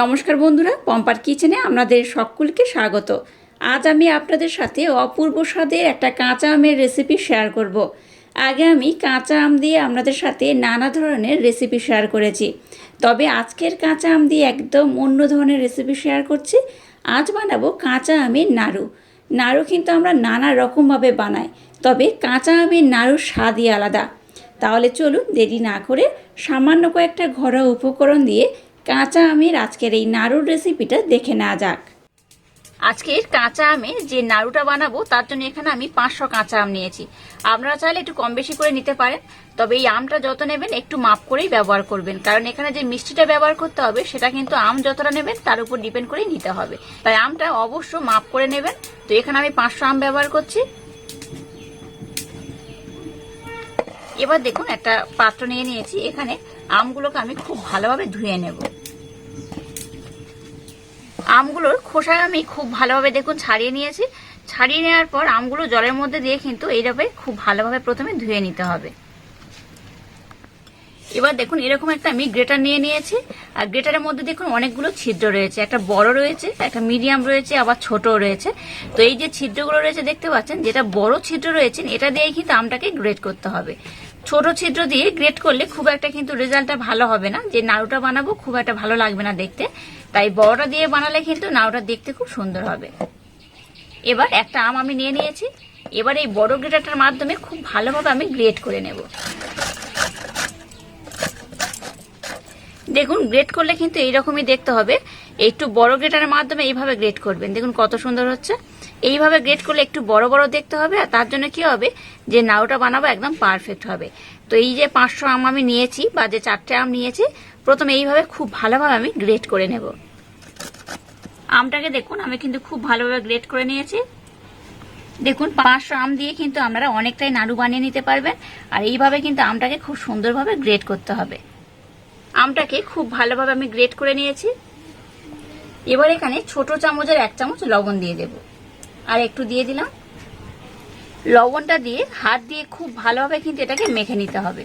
নমস্কার বন্ধুরা, পম্পার কিচেনে আপনাদের সকলকে স্বাগত। আজ আমি আপনাদের সাথে অপূর্ব স্বাদের একটা কাঁচা আমের রেসিপি শেয়ার করব। আগে আমি কাঁচা আম দিয়ে আপনাদের সাথে নানা ধরনের রেসিপি শেয়ার করেছি। তবে আজকের কাঁচা আম দিয়ে একদম অন্য ধরনের রেসিপি শেয়ার করছি। আজ বানাবো কাঁচা আমের নাড়ু। নাড়ু কিন্তু আমরা নানা রকমভাবে বানাই, তবে কাঁচা আমের নাড়ুর স্বাদই আলাদা। তাহলে চলুন দেরি না করে সামান্য কয়েকটা ঘরোয়া উপকরণ দিয়ে কাঁচা আমের আজকের এই নাড়ুর রেসিপিটা দেখে নেওয়া যাক। আজকের কাঁচা আমের যে নাড়ুটা বানাবো, তার জন্য এখানে আমি পাঁচশো কাঁচা আম নিয়েছি। আপনারা চাইলে একটু কম বেশি করে নিতে পারেন, তবে এই আমটা যত নেবেন একটু মাপ করেই ব্যবহার করবেন। কারণ এখানে যে মিষ্টিটা ব্যবহার করতে হবে, সেটা কিন্তু আম যতটা নেবেন, তার উপর ডিপেন্ড করেই নিতে হবে। তাই আমটা অবশ্য মাপ করে নেবেন। তো এখানে আমি পাঁচশো আম ব্যবহার করছি। এবার দেখুন, একটা পাত্র নিয়ে নিয়েছি। এখানে আমগুলোকে আমি খুব ভালোভাবে ধুয়ে নেব। আমগুলোর খোসা আমি খুব ভালোভাবে দেখুন ছাড়িয়ে নিয়েছি। ছাড়িয়ে নেওয়ার পর আমগুলো জলের মধ্যে দিয়ে কিন্তু এইভাবে খুব ভালোভাবে প্রথমে ধুয়ে নিতে হবে। এবার দেখুন এরকম একটা আমি গ্রেটার নিয়ে নিয়েছি। আর গ্রেটারের মধ্যে দেখুন অনেকগুলো ছিদ্র রয়েছে। একটা বড় রয়েছে, একটা মিডিয়াম রয়েছে, আবার ছোট রয়েছে। তো এই যে ছিদ্রগুলো রয়েছে, দেখতে পাচ্ছেন, যেটা বড় ছিদ্র রয়েছে, এটা দিয়েই কিন্তু আমটাকে গ্রেট করতে হবে। ছোট ছিদ্র দিয়ে গ্রেট করলে খুব একটা কিন্তু রেজাল্টটা ভালো হবে না। যে নাড়ুটা বানাবো খুব একটা ভালো লাগবে না দেখতে। তাই বড়টা দিয়ে বানালে কিন্তু নাড়ুটা দেখতে খুব সুন্দর হবে। এবার একটা আম আমি নিয়ে নিয়েছি। এবার এই বড় গ্রেটারটার মাধ্যমে খুব ভালোভাবে আমি গ্রেট করে নেব। দেখুন গ্রেট করলে কিন্তু এইরকমই দেখতে হবে। একটু বড় গ্রেটারের মাধ্যমে এইভাবে গ্রেট করবেন। দেখুন কত সুন্দর হচ্ছে। এইভাবে গ্রেট করলে একটু বড় বড় দেখতে হবে, আর তার জন্য কি হবে? যে নাড়ুটা বানাবো একদম পারফেক্ট হবে। তো এই যে পাঁচশো আম আমি নিয়েছি, বা যে চারটে আম নিয়েছি, প্রথমে এইভাবে খুব ভালোভাবে আমি গ্রেট করে নেব। আমটাকে দেখুন, আমি কিন্তু খুব ভালোভাবে গ্রেট করে নিয়েছি। দেখুন, পাঁচশো আম দিয়ে কিন্তু আপনারা অনেকটাই নাড়ু বানিয়ে নিতে পারবেন, আর এইভাবে কিন্তু আমটাকে খুব সুন্দরভাবে গ্রেট করতে হবে। আমটাকে খুব ভালোভাবে আমি গ্রেট করে নিয়েছি। এবার এখানে ছোট চামচের এক চামচ লবণ দিয়ে দেব। আর একটু দিয়ে দিলাম। লবণটা দিয়ে হাত দিয়ে খুব ভালোভাবে কিন্তু এটাকে মেখে নিতে হবে।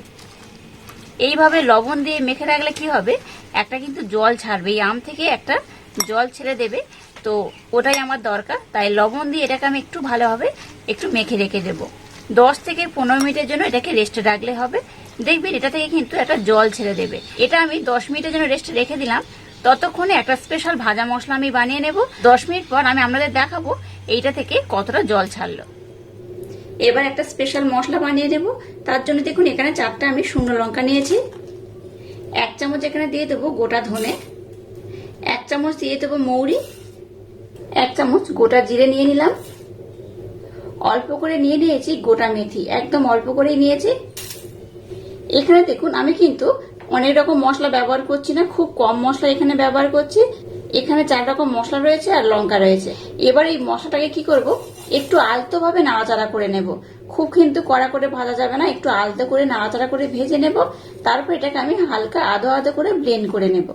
এইভাবে লবণ দিয়ে মেখে রাখলে কি হবে? একটা কিন্তু জল ছাড়বে। এই আম থেকে একটা জল ছেড়ে দেবে। তো ওটাই আমার দরকার। তাই লবণ দিয়ে এটাকে আমি একটু ভালোভাবে একটু মেখে রেখে দেবো। দশ থেকে পনেরো মিনিটের জন্য এটাকে রেস্টে রাখলে হবে। দেখবেন এটা থেকে কিন্তু একটা জল ছেড়ে দেবে। এটা আমি দশ মিনিটের জন্য রেস্টে রেখে দিলাম। ততক্ষণে একটা স্পেশাল ভাজা মশলা আমি বানিয়ে নেব। দশ মিনিট পর আমি আপনাদের দেখাবো এইটা থেকে কতটা জল ছাড়লো? এবার একটা স্পেশাল মশলা বানিয়ে দেব। তার জন্য দেখুন, এখানে চারটা আমি শুকনো লঙ্কা নিয়েছি। এক চামচ এখানে দিয়ে দেবো গোটা ধনে। এক চামচ দিয়ে দেবো মৌরি। এক চামচ গোটা জিরে নিয়ে নিলাম। অল্প করে নিয়ে নিয়েছি গোটা মেথি। একদম অল্প করেই নিয়েছি। এখানে দেখুন, আমি কিন্তু অনেক রকম মশলা ব্যবহার করছি না, খুব কম মশলা এখানে ব্যবহার করছি। এখানে চার রকম মশলা রয়েছে আর লঙ্কা রয়েছে। এবার এই মশলাটাকে কি করব? একটু আলতোভাবে নাড়াচাড়া করে নেব। খুব কিন্তু কড়া করে ভাজা যাবে না, একটু আলতো করে নাড়াচাড়া করে ভেজে নেব। তারপর এটাকে আমি হালকা আধো আধো করে ব্লেন্ড করে নেব।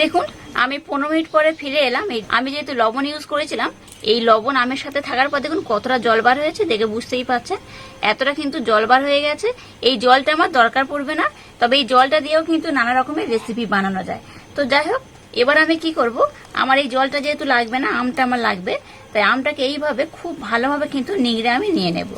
দেখুন, আমি পনেরো মিনিট পরে ফিরে এলাম। আমি যেহেতু লবণ ইউজ করেছিলাম, এই লবণ আমের সাথে থাকার পর দেখুন কতটা জল বার হয়েছে, দেখে বুঝতেই পারছেন। এতটা কিন্তু জল বার হয়ে গেছে। এই জলটা আমার দরকার পড়বে না, তবে এই জলটা দিয়েও কিন্তু নানা রকমের রেসিপি বানানো যায়। তো যাই হোক, এবার আমি কি করব? আমার এই জলটা যেহেতু লাগবে না, আমটা আমার লাগবে। তাই আমটাকে এইভাবে খুব ভালোভাবে কিন্তু নিংড়ে আমি নিয়ে নেব।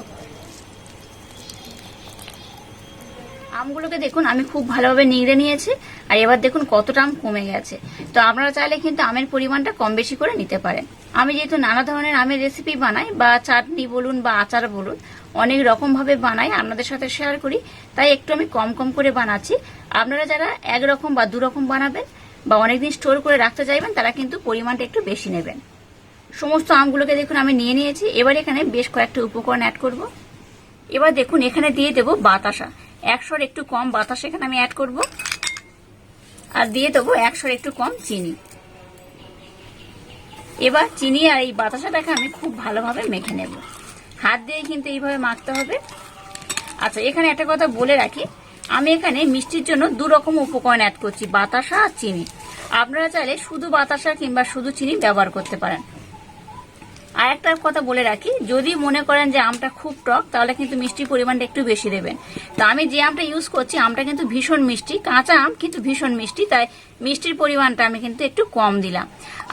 আমগুলোকে দেখুন, আমি খুব ভালোভাবে নিংড়ে নিয়েছি, আর এবার দেখুন কতটা আম কমে গেছে। তো আপনারা চাইলে কিন্তু আমের পরিমাণটা কম বেশি করে নিতে পারেন। আমি যেহেতু নানা ধরনের আমের রেসিপি বানাই, বা চাটনি বলুন বা আচার বলুন, অনেক রকমভাবে বানাই, আপনাদের সাথে শেয়ার করি, তাই একটু আমি কম কম করে বানাচ্ছি। আপনারা যারা একরকম বা দুরকম বানাবেন, বা অনেকদিন স্টোর করে রাখতে চাইবেন, তারা কিন্তু পরিমাণটা একটু বেশি নেবেন। সমস্ত আমগুলোকে দেখুন, আমি নিয়ে নিয়েছি। এবার এখানে বেশ কয়েকটা উপকরণ অ্যাড করব। এবার দেখুন, এখানে দিয়ে দেব বাতাসা। একশোর একটু কম বাতাস এখানে আমি অ্যাড করব। আর দিয়ে দেবো একশোর একটু কম চিনি। এবার চিনি আর এই বাতাসাটাকে আমি খুব ভালোভাবে মেখে নেব। হাত দিয়ে কিন্তু এইভাবে মাখতে হবে। আচ্ছা এখানে একটা কথা বলে রাখি। আমি এখানে মিষ্টির জন্য দু রকম উপকরণ অ্যাড করছি, বাতাসা আর চিনি। আপনারা চাইলে শুধু বাতাসা কিংবা শুধু চিনি ব্যবহার করতে পারেন। আর একটা কথা বলে রাখি, যদি মনে করেন যে আমটা খুব টক, তাহলে কিন্তু মিষ্টির পরিমাণটা একটু বেশি দেবেন। তো আমি যে আমটা ইউজ করছি, আমটা কিন্তু ভীষণ মিষ্টি, কাঁচা আম কিন্তু ভীষণ মিষ্টি, তাই মিষ্টির পরিমাণটা আমি কিন্তু একটু কম দিলাম।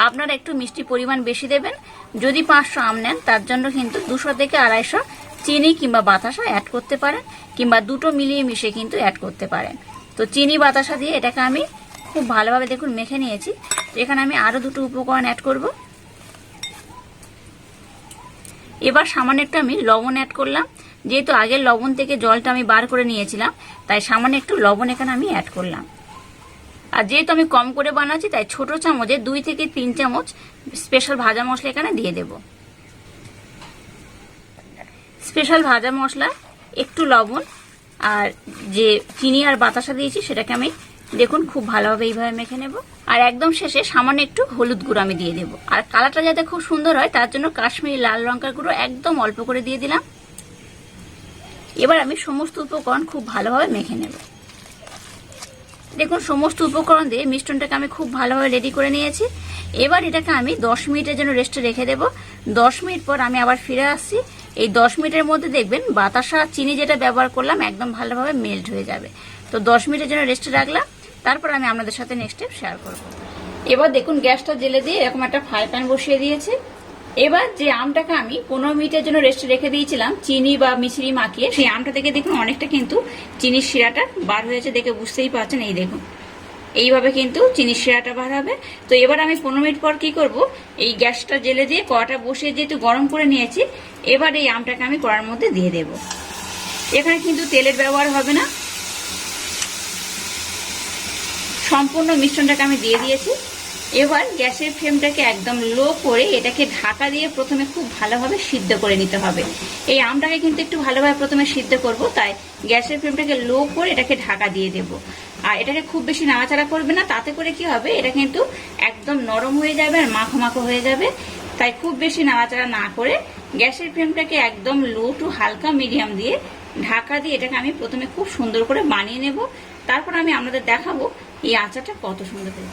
আপনারা একটু মিষ্টির পরিমাণ বেশি দেবেন, যদি পাঁচশো আম নেন, তার জন্য কিন্তু দুশো থেকে আড়াইশো চিনি কিংবা বাতাসা অ্যাড করতে পারেন, কিংবা দুটো মিলিয়ে মিশিয়ে কিন্তু অ্যাড করতে পারেন। তো চিনি, বাতাসা দিয়ে এটাকে আমি খুব ভালোভাবে দেখুন, মেখে নিয়েছি। তো এখানে আমি আরও দুটো উপকরণ অ্যাড করব। এবার সামান্য একটু আমি লবণ অ্যাড করলাম। যেহেতু আগের লবণ থেকে জলটা আমি বার করে নিয়েছিলাম, তাই সামান্য একটু লবণ এখানে আমি অ্যাড করলাম। আর যেহেতু আমি কম করে বানাচ্ছি, তাই ছোট চামচে দুই থেকে তিন চামচ স্পেশাল ভাজা মশলা এখানে দিয়ে দেব। স্পেশাল ভাজা মশলা, একটু লবণ, আর যে চিনি আর বাতাসা দিয়েছি, সেটাকে আমি দেখুন, খুব ভালোভাবে এইভাবে মেখে নেব। আর একদম শেষে সামান্য একটু হলুদ গুঁড়ো আমি দিয়ে দেবো। আর কালারটা যাতে খুব সুন্দর হয়, তার জন্য কাশ্মীরি লাল লঙ্কার গুঁড়ো একদম অল্প করে দিয়ে দিলাম। এবার আমি সমস্ত উপকরণ খুব ভালোভাবে মেখে নেব। দেখুন, সমস্ত উপকরণ দিয়ে মিষ্টনটাকে আমি খুব ভালোভাবে রেডি করে নিয়েছি। এবার এটাকে আমি দশ মিনিটের জন্য রেস্টে রেখে দেবো। দশ মিনিট পর আমি আবার ফিরে আসছি। এই দশ মিনিটের মধ্যে দেখবেন, বাতাসা চিনি যেটা ব্যবহার করলাম, একদম ভালোভাবে মেল্ট হয়ে যাবে। তো দশ মিনিটের জন্য রেস্টে রাখলাম। তারপর আমি আপনাদের সাথে নেক্সট স্টেপ শেয়ার করব। এবার দেখুন, গ্যাসটা জেলে দিয়ে এরকম একটা ফ্রাই প্যান বসিয়ে দিয়েছি। এবার যে আমটাকে আমি পনেরো মিনিটের জন্য রেস্টে রেখে দিয়েছিলাম, চিনি বা মিশ্রি মাখিয়ে, সেই আমটা থেকে দেখুন অনেকটা কিন্তু চিনির শিরাটা বার হয়েছে দেখে বুঝতেই পারছেন, এই দেখুন। এইভাবে কিন্তু চিনির শিরাটা বার হবে। তো এবার আমি পনেরো মিনিট পর কি করব? এই গ্যাসটা জেলে দিয়ে কড়াটা বসিয়ে যেহেতু গরম করে নিয়েছি, এবার এই আমটাকে আমি কড়ার মধ্যে দিয়ে দেব। এখানে কিন্তু তেলের ব্যবহার হবে না। সম্পূর্ণ মিশ্রণটাকে আমি দিয়ে দিয়েছি। এবার গ্যাসের ফ্লেমটাকে একদম লো করে এটাকে ঢাকা দিয়ে প্রথমে খুব ভালোভাবে সিদ্ধ করে নিতে হবে। এই আমটাকে কিন্তু একটু ভালোভাবে প্রথমে সিদ্ধ করব, তাই গ্যাসের ফ্লেমটাকে লো করে এটাকে ঢাকা দিয়ে দেব। আর এটাকে খুব বেশি নাড়াচাড়া করবে না, তাতে করে কি হবে, এটা কিন্তু একদম নরম হয়ে যাবে আর মাখো মাখো হয়ে যাবে। তাই খুব বেশি নাড়াচাড়া না করে গ্যাসের ফ্লেমটাকে একদম লো টু হালকা মিডিয়াম দিয়ে ঢাকা দিয়ে এটাকে আমি প্রথমে খুব সুন্দর করে বানিয়ে নেব। তারপর আমি আপনাদের দেখাবো এই আচারটা কত সুন্দর করে।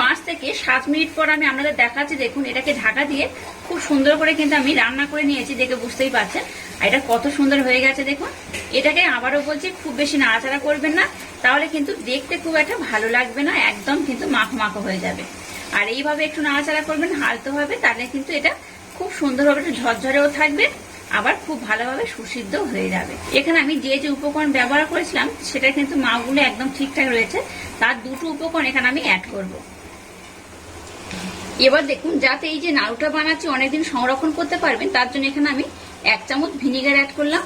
পাঁচ থেকে সাত মিনিট পর আমি আপনাদের দেখাচ্ছি, দেখুন, এটাকে ঢাকা দিয়ে খুব সুন্দর করে কিন্তু আমি রান্না করে নিয়েছি, দেখে বুঝতেই পারছেন। এটা কত সুন্দর হয়ে গেছে, দেখুন। এটাকে আবারও বলছি, খুব বেশি নাড়াচাড়া করবেন না, তাহলে কিন্তু দেখতে খুব একটা ভালো লাগবে না, একদম কিন্তু মাখো মাখো হয়ে যাবে। আর এইভাবে একটু নাড়াচাড়া করবেন, হালতে হবে, তাহলে কিন্তু এটা খুব সুন্দরভাবে একটু ঝরঝরেও থাকবে। আবার খুব ভালোভাবে সুসিদ্ধ হয়ে যাবে। এখানে আমি যে যে উপকরণ ব্যবহার করেছিলাম, সেটা কিন্তু মাগুলো একদম ঠিকঠাক রয়েছে। তার দুটো উপকরণ এখানে আমি অ্যাড করব। এবার দেখুন, যাতে এই যে নাড়ুটা বানাচ্ছি, অনেকদিন সংরক্ষণ করতে পারবেন, তার জন্য এখানে আমি এক চামচ ভিনিগার অ্যাড করলাম।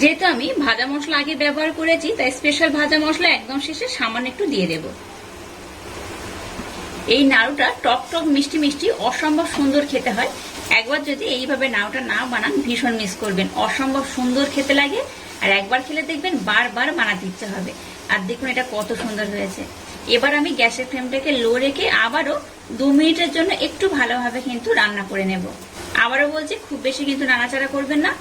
যেহেতু আমি ভাজা মশলা আগে ব্যবহার করেছি, তাই স্পেশাল ভাজা মশলা একদম শেষে সামান্য একটু দিয়ে দেব। এই নাড়ুটা টক টক মিষ্টি মিষ্টি, অসম্ভব সুন্দর খেতে হয়। একবার যদি এইভাবে নাওটা না বানান, ভীষণ মিস করবেন। অসম্ভব সুন্দর খেতে লাগে, আর একবার খেলে দেখবেন বারবার বানাতে ইচ্ছে হবে। আর দেখুন এটা কত সুন্দর হয়েছে। এবার আমি গ্যাসের ফ্লেমটাকে লো রেখে আবারও দু মিনিটের জন্য একটু ভালোভাবে কিন্তু রান্না করে নেব। আবারও বলছি, খুব বেশি কিন্তু নাড়াচাড়া করবেন না।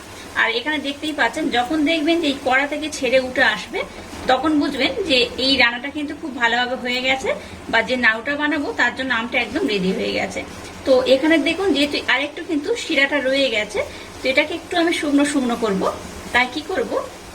আর এখানে দেখতেই পাচ্ছেন, যখন দেখবেন যে এই কড়া থেকে ছেড়ে উঠে আসবে, তখন বুঝবেন যে এই রান্নাটা কিন্তু খুব ভালোভাবে হয়ে গেছে, বা যে নাউটা বানাবো তার জন্য আমটা একদম রেডি হয়ে গেছে। তো এখানে দেখুন যেহেতু আরেকটু কিন্তু শিরাটা রয়ে গেছে, তো এটাকে একটু আমি শুকনো শুকনো করব। তাই কি করব?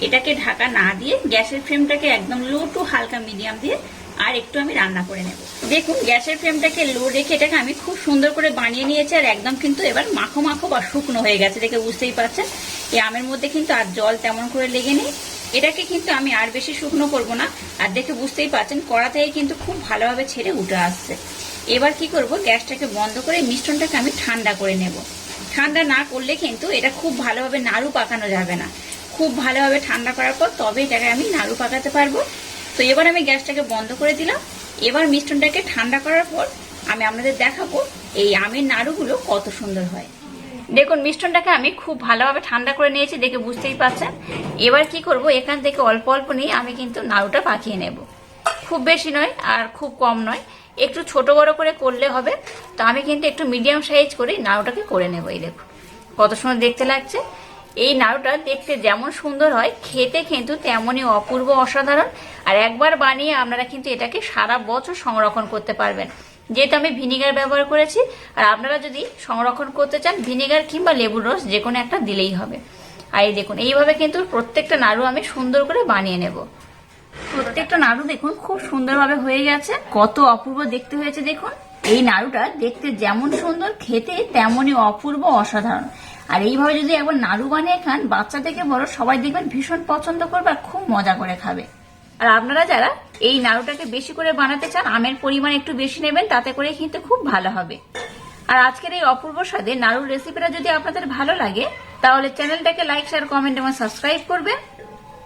এটাকে ঢাকা না দিয়ে গ্যাসের ফ্লেমটাকে একদম লো টু হালকা মিডিয়াম দিয়ে আর একটু আমি রান্না করে নেব। দেখুন গ্যাসের ফ্লেমটাকে লো রেখে এটাকে আমি খুব সুন্দর করে বানিয়ে নিয়েছি আর একদম কিন্তু এবার মাখো মাখো বা শুকনো হয়ে গেছে দেখে বুঝতেই পারছেন। এই আমের মধ্যে কিন্তু আর জল তেমন করে লেগে নেই। এটাকে কিন্তু আমি আর বেশি শুকনো করব না। আর দেখে বুঝতেই পারছেন কড়া থেকে কিন্তু খুব ভালোভাবে ছেড়ে উঠে আসছে। এবার কি করব? গ্যাসটাকে বন্ধ করে মিশ্রণটাকে আমি ঠান্ডা করে নেব। ঠান্ডা না করলে কিন্তু এটা খুব ভালোভাবে নাড়ু পাকানো যাবে না। খুব ভালোভাবে ঠান্ডা করার পর তবে এটাকে আমি নাড়ু পাকাতে পারব। তো এবার আমি গ্যাসটাকে বন্ধ করে দিলাম। এবার মিশ্রণটাকে ঠান্ডা করার পর আমি আপনাদের দেখাবো এই আমের নাড়ুগুলো কত সুন্দর হয়। দেখুন, মিশ্রণটাকে আমি খুব ভালোভাবে ঠান্ডা করে নিয়েছি দেখে বুঝতেই পারছেন এবার কি করব? এখান থেকে অল্প অল্প নিয়ে আমি কিন্তু নাড়ুটা পাকিয়ে নেব। খুব বেশি নয় আর খুব কম নয়। একটু ছোট বড় করে করলে হবে। তো আমি কিন্তু একটু মিডিয়াম সাইজ করে নাড়ুটাকে করে নেব, এই দেখুন। কত সুন্দর দেখতে লাগছে। এই নাড়ুটা দেখতে যেমন সুন্দর হয়, খেতে কিন্তু তেমনই অপূর্ব অসাধারণ। আর একবার বানিয়ে আপনারা কিন্তু এটাকে সারা বছর সংরক্ষণ করতে পারবেন। যেহেতু আমি ভিনিগার ব্যবহার করেছি, আর আপনারা যদি সংরক্ষণ করতে চান, ভিনিগার কিংবা লেবুর রস যে কোনো একটা দিলেই হবে। আর এই দেখুন, এইভাবে কিন্তু প্রত্যেকটা নাড়ু আমি সুন্দর করে বানিয়ে নেব। প্রত্যেকটা নাড়ু দেখুন, খুব সুন্দরভাবে হয়ে গেছে। কত অপূর্ব দেখতে হয়েছে, দেখুন। এই নাড়ুটা দেখতে যেমন সুন্দর, খেতে তেমনই অপূর্ব, অসাধারণ। আর এইভাবে যদি একবার নাড়ু বানিয়ে খান, বাচ্চা থেকে বড় সবাই দেখবেন ভীষণ পছন্দ করবে আর খুব মজা করে খাবে। আর আপনারা যারা এই নাড়ুটাকে বেশি করে বানাতে চান, আমের পরিমাণ একটু বেশি নেবেন, তাতে করে কিন্তু খুব ভালো হবে। আর আজকের এই অপূর্ব স্বাদে নাড়ুর রেসিপিটা যদি আপনাদের ভালো লাগে, তাহলে চ্যানেলটাকে লাইক শেয়ার কমেন্ট এবং সাবস্ক্রাইব করবেন।